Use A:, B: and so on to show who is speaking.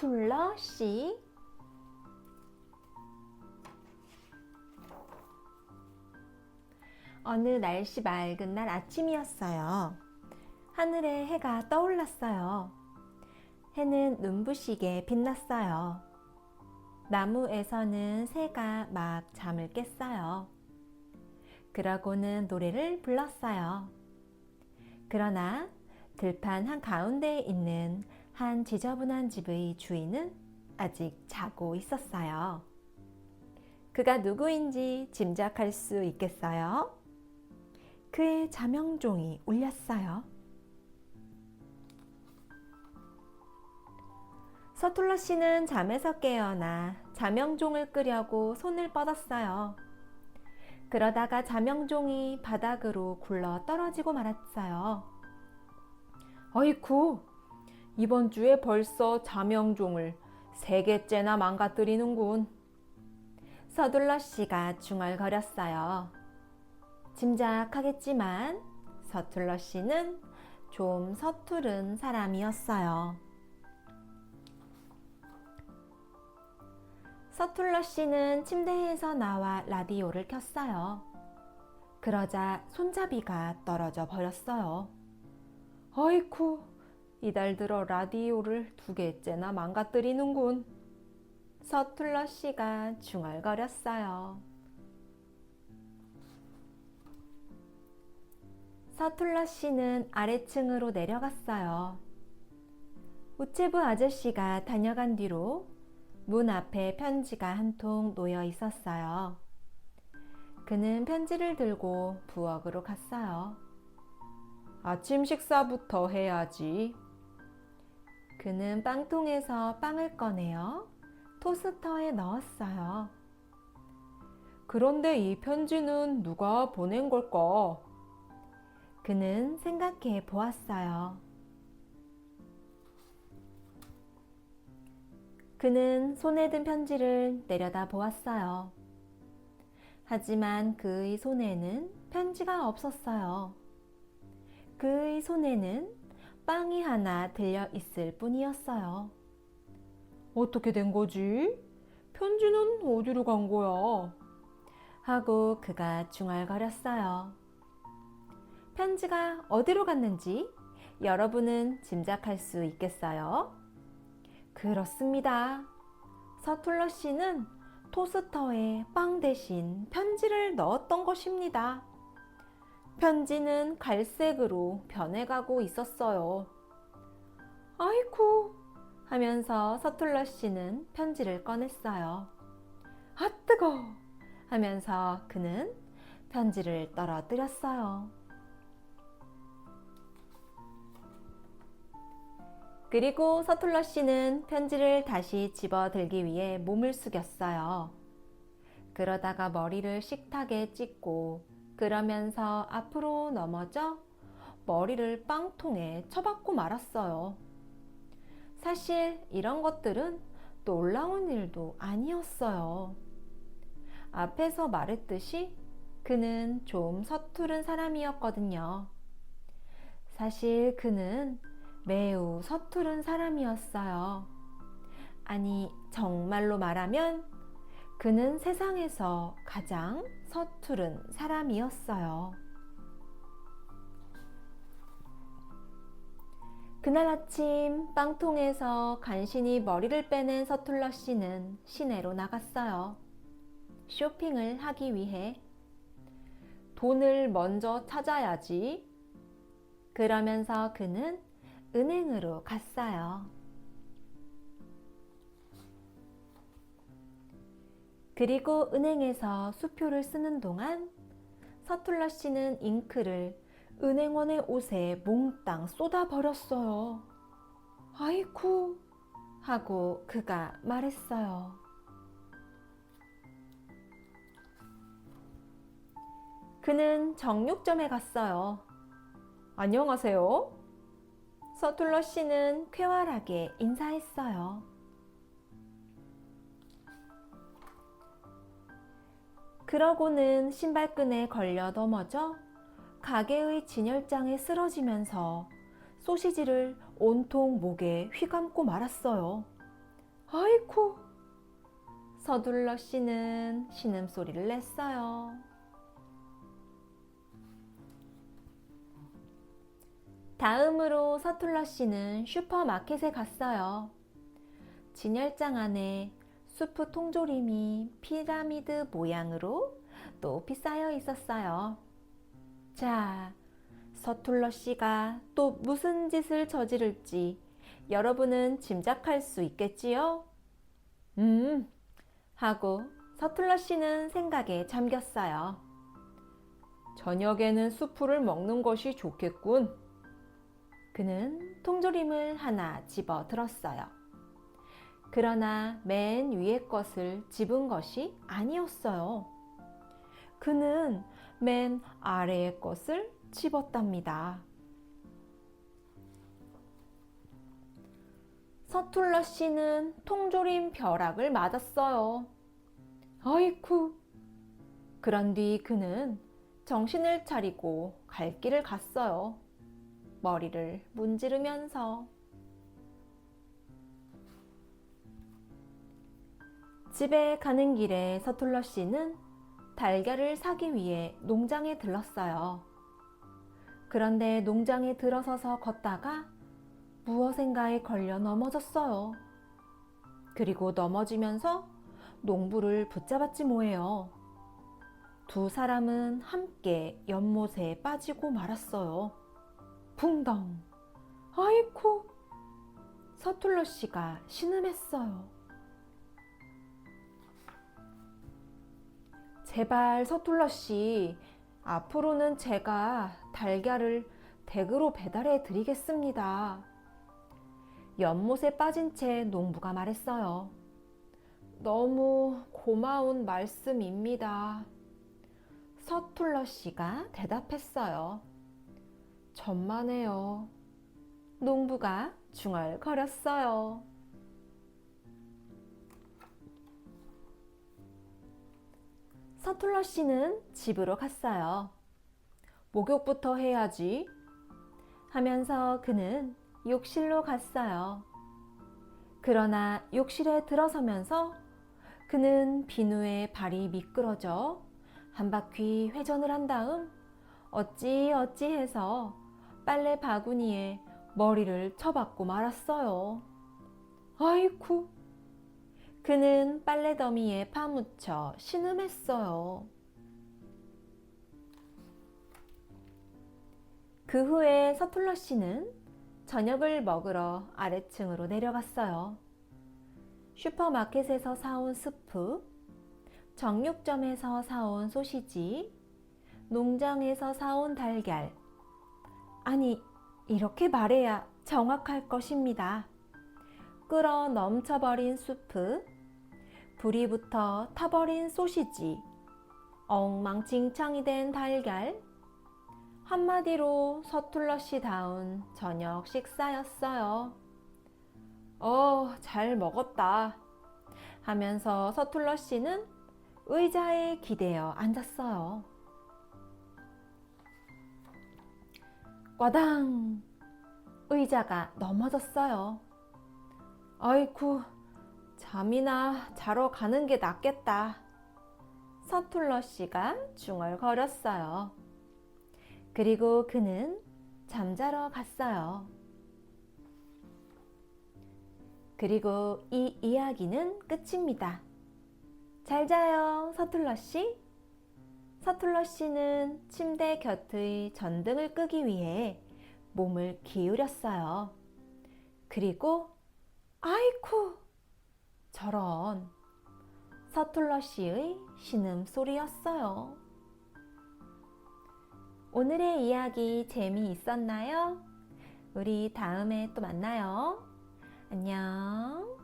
A: 서툴러 씨. 어느 날씨 맑은 날 아침이었어요. 하늘에 해가 떠올랐어요. 해는 눈부시게 빛났어요. 나무에서는 새가 막 잠을 깼어요. 그러고는 노래를 불렀어요. 그러나 들판 한 가운데에 있는 한 지저분한 집의 주인은 아직 자고 있었어요. 그가 누구인지 짐작할 수 있겠어요? 그의 자명종이 울렸어요. 서툴러 씨는 잠에서 깨어나 자명종을 끄려고 손을 뻗었어요. 그러다가 자명종이 바닥으로 굴러 떨어지고 말았어요. 아이쿠, 이번 주에 벌써 자명종을 세 개째나 망가뜨리는군. 서둘러 씨가 중얼거렸어요. 짐작하겠지만 서툴러 씨는 좀 서투른 사람이었어요. 서툴러 씨는 침대에서 나와 라디오를 켰어요. 그러자 손잡이가 떨어져 버렸어요. 아이쿠, 이달 들어 라디오를 두 개째나 망가뜨리는군. 서툴러 씨가 중얼거렸어요. 서툴러 씨는 아래층으로 내려갔어요. 우체부 아저씨가 다녀간 뒤로 문 앞에 편지가 한 통 놓여 있었어요. 그는 편지를 들고 부엌으로 갔어요. 아침 식사부터 해야지. 그는 빵통에서 빵을 꺼내어 토스터에 넣었어요. 그런데 이 편지는 누가 보낸 걸까? 그는 생각해 보았어요. 그는 손에 든 편지를 내려다 보았어요. 하지만 그의 손에는 편지가 없었어요. 그의 손에는 빵이 하나 들려 있을 뿐이었어요. 어떻게 된 거지? 편지는 어디로 간 거야? 하고 그가 중얼거렸어요. 편지가 어디로 갔는지 여러분은 짐작할 수 있겠어요? 그렇습니다. 서툴러 씨는 토스터에 빵 대신 편지를 넣었던 것입니다. 편지는 갈색으로 변해가고 있었어요. 아이쿠 하면서 서툴러 씨는 편지를 꺼냈어요. 아 뜨거 하면서 그는 편지를 떨어뜨렸어요. 그리고 서툴러 씨는 편지를 다시 집어 들기 위해 몸을 숙였어요. 그러다가 머리를 식탁에 찍고 그러면서 앞으로 넘어져 머리를 빵통에 쳐박고 말았어요. 사실 이런 것들은 놀라운 일도 아니었어요. 앞에서 말했듯이 그는 좀 서투른 사람이었거든요. 사실 그는 매우 서투른 사람이었어요. 아니, 정말로 말하면 그는 세상에서 가장 서투른 사람이었어요. 그날 아침 빵통에서 간신히 머리를 빼낸 서툴러 씨는 시내로 나갔어요. 쇼핑을 하기 위해 돈을 먼저 찾아야지. 그러면서 그는 은행으로 갔어요. 그리고 은행에서 수표를 쓰는 동안 서툴러 씨는 잉크를 은행원의 옷에 몽땅 쏟아버렸어요. 아이쿠! 하고 그가 말했어요. 그는 정육점에 갔어요. 안녕하세요. 서툴러 씨는 쾌활하게 인사했어요. 그러고는 신발끈에 걸려 넘어져 가게의 진열장에 쓰러지면서 소시지를 온통 목에 휘감고 말았어요. 아이쿠! 서둘러 씨는 신음소리를 냈어요. 다음으로 서툴러 씨는 슈퍼마켓에 갔어요. 진열장 안에 수프 통조림이 피라미드 모양으로 높이 쌓여 있었어요. 자, 서툴러 씨가 또 무슨 짓을 저지를지 여러분은 짐작할 수 있겠지요? 음, 하고 서툴러 씨는 생각에 잠겼어요. 저녁에는 수프를 먹는 것이 좋겠군. 그는 통조림을 하나 집어 들었어요. 그러나 맨 위의 것을 집은 것이 아니었어요. 그는 맨 아래의 것을 집었답니다. 서툴러 씨는 통조림 벼락을 맞았어요. 아이쿠! 그런 뒤 그는 정신을 차리고 갈 길을 갔어요. 머리를 문지르면서 집에 가는 길에 서툴러 씨는 달걀을 사기 위해 농장에 들렀어요. 그런데 농장에 들어서서 걷다가 무엇인가에 걸려 넘어졌어요. 그리고 넘어지면서 농부를 붙잡았지 뭐예요. 두 사람은 함께 연못에 빠지고 말았어요. 붕덩. 아이쿠. 서툴러 씨가 신음했어요. 제발 서툴러 씨, 앞으로는 제가 달걀을 댁으로 배달해 드리겠습니다. 연못에 빠진 채 농부가 말했어요. 너무 고마운 말씀입니다. 서툴러 씨가 대답했어요. 천만에요. 농부가 중얼거렸어요. 서툴러 씨는 집으로 갔어요. 목욕부터 해야지. 하면서 그는 욕실로 갔어요. 그러나 욕실에 들어서면서 그는 비누에 발이 미끄러져 한 바퀴 회전을 한 다음 어찌 어찌 해서 빨래 바구니에 머리를 쳐박고 말았어요. 아이쿠. 그는 빨래 더미에 파묻혀 신음했어요. 그 후에 서툴러 씨는 저녁을 먹으러 아래층으로 내려갔어요. 슈퍼마켓에서 사온 스프, 정육점에서 사온 소시지, 농장에서 사온 달걀. 아니, 이렇게 말해야 정확할 것입니다. 끓어 넘쳐버린 수프, 불이 붙어 타버린 소시지, 엉망진창이 된 달걀, 한마디로 서툴러시다운 저녁 식사였어요. 어, 잘 먹었다. 하면서 서툴러 씨는 의자에 기대어 앉았어요. 꽈당! 의자가 넘어졌어요. 아이쿠, 잠이나 자러 가는 게 낫겠다. 서툴러 씨가 중얼거렸어요. 그리고 그는 잠자러 갔어요. 그리고 이 이야기는 끝입니다. 잘 자요, 서툴러 씨. 서툴러 씨는 침대 곁의 전등을 끄기 위해 몸을 기울였어요. 그리고 아이쿠! 저런 서툴러 씨의 신음 소리였어요. 오늘의 이야기 재미있었나요? 우리 다음에 또 만나요. 안녕.